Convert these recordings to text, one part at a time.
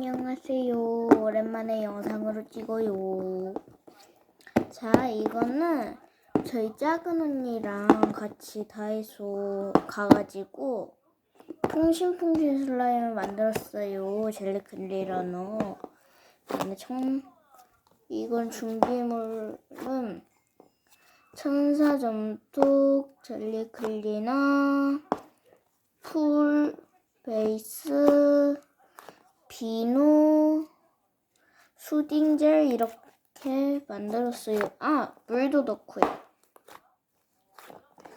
안녕하세요. 오랜만에 영상으로 찍어요. 자, 이거는 저희 작은 언니랑 같이 다이소 가가지고 풍신풍신 슬라임을 만들었어요. 젤리 클리러너. 그다음에 청 이건 준비물은 천사점토, 젤리 클리너, 풀, 베이스, 비누, 수딩젤 이렇게 만들었어요. 아, 물도 넣고요.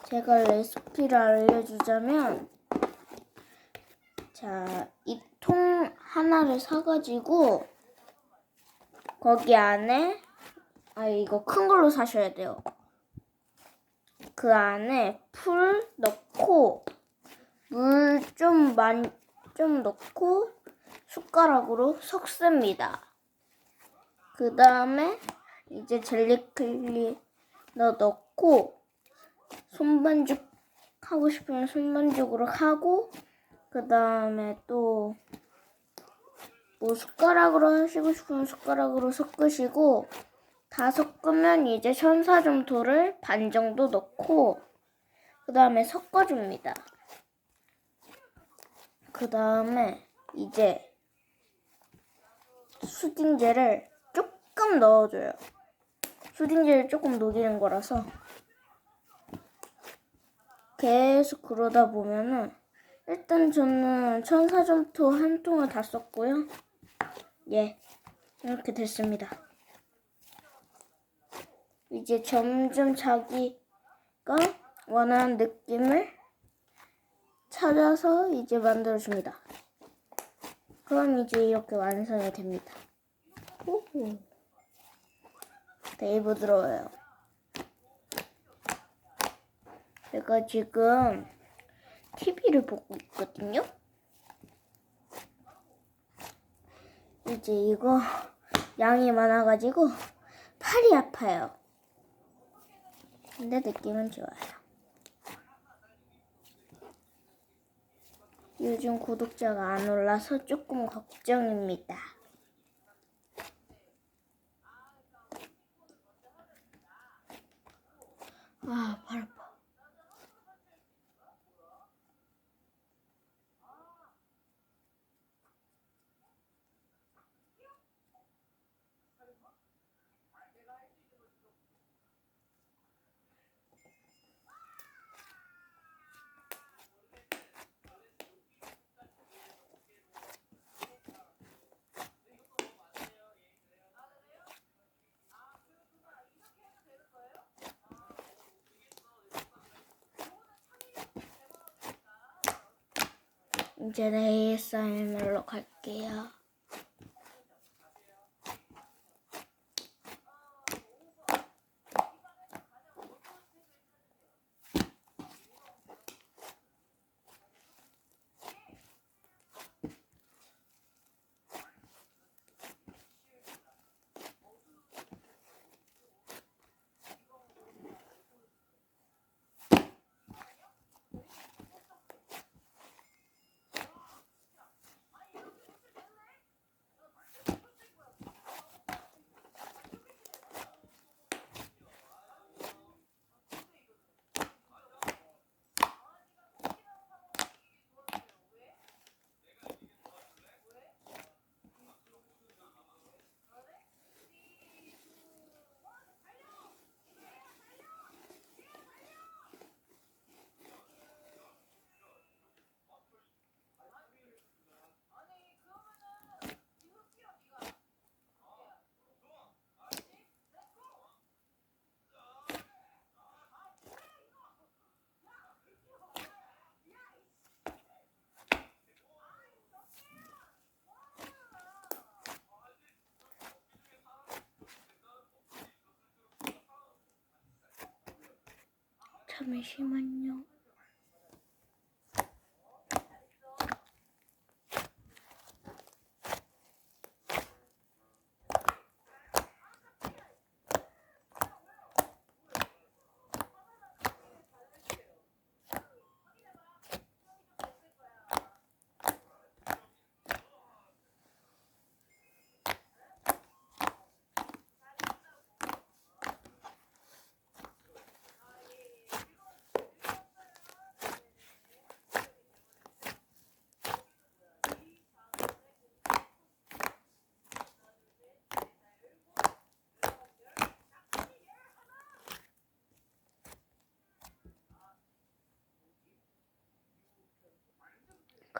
제가 레시피를 알려주자면, 자, 이 통 하나를 사가지고, 거기 안에, 아, 이거 큰 걸로 사셔야 돼요. 그 안에 풀 넣고, 물 좀 많이, 좀 넣고, 숟가락으로 섞습니다. 그 다음에 이제 젤리클리너 넣고 손반죽 하고 싶으면 손반죽으로 하고 그 다음에 또 뭐 숟가락으로 하시고 싶으면 숟가락으로 섞으시고 다 섞으면 이제 천사점토를 반 정도 넣고 그 다음에 섞어줍니다. 그 다음에 이제 수딩젤을 조금 넣어줘요. 수딩젤을 조금 녹이는 거라서 계속 그러다 보면은 일단 저는 천사점토 한 통을 다 썼고요. 예, 이렇게 됐습니다. 이제 점점 자기가 원하는 느낌을 찾아서 이제 만들어줍니다. 그럼 이제 이렇게 완성이 됩니다. 오호. 되게 부드러워요. 제가 지금 TV를 보고 있거든요. 이제 이거 양이 많아가지고 팔이 아파요. 근데 느낌은 좋아요. 요즘 구독자가 안 올라서 조금 걱정입니다. 아, 발 아파. 이제 ASMR로 갈게요. 잠시만요.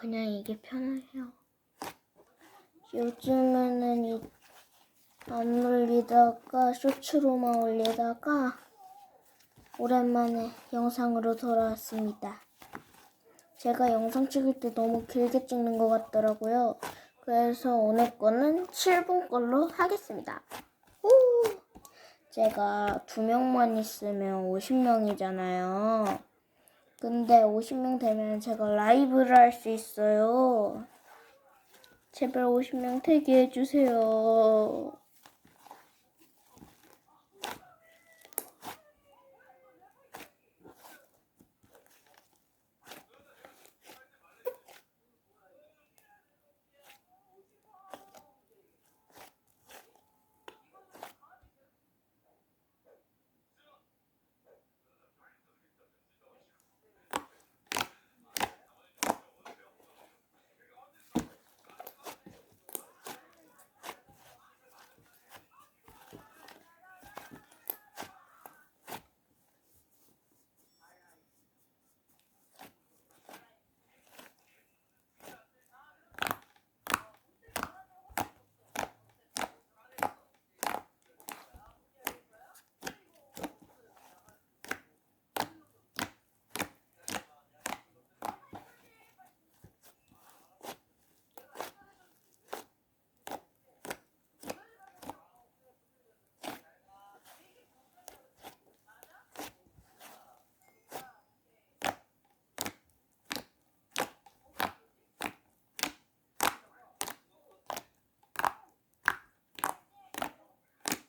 그냥 이게 편해요. 요즘에는 이 안 올리다가 쇼츠로만 올리다가 오랜만에 영상으로 돌아왔습니다. 제가 영상 찍을 때 너무 길게 찍는 것 같더라고요. 그래서 오늘 거는 7분 걸로 하겠습니다. 우! 제가 두 명만 있으면 50명이잖아요. 근데 50명 되면 제가 라이브를 할 수 있어요. 제발 50명 되게 해주세요.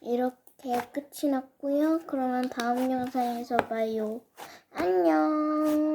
이렇게 끝이 났고요. 그러면 다음 영상에서 봐요. 안녕.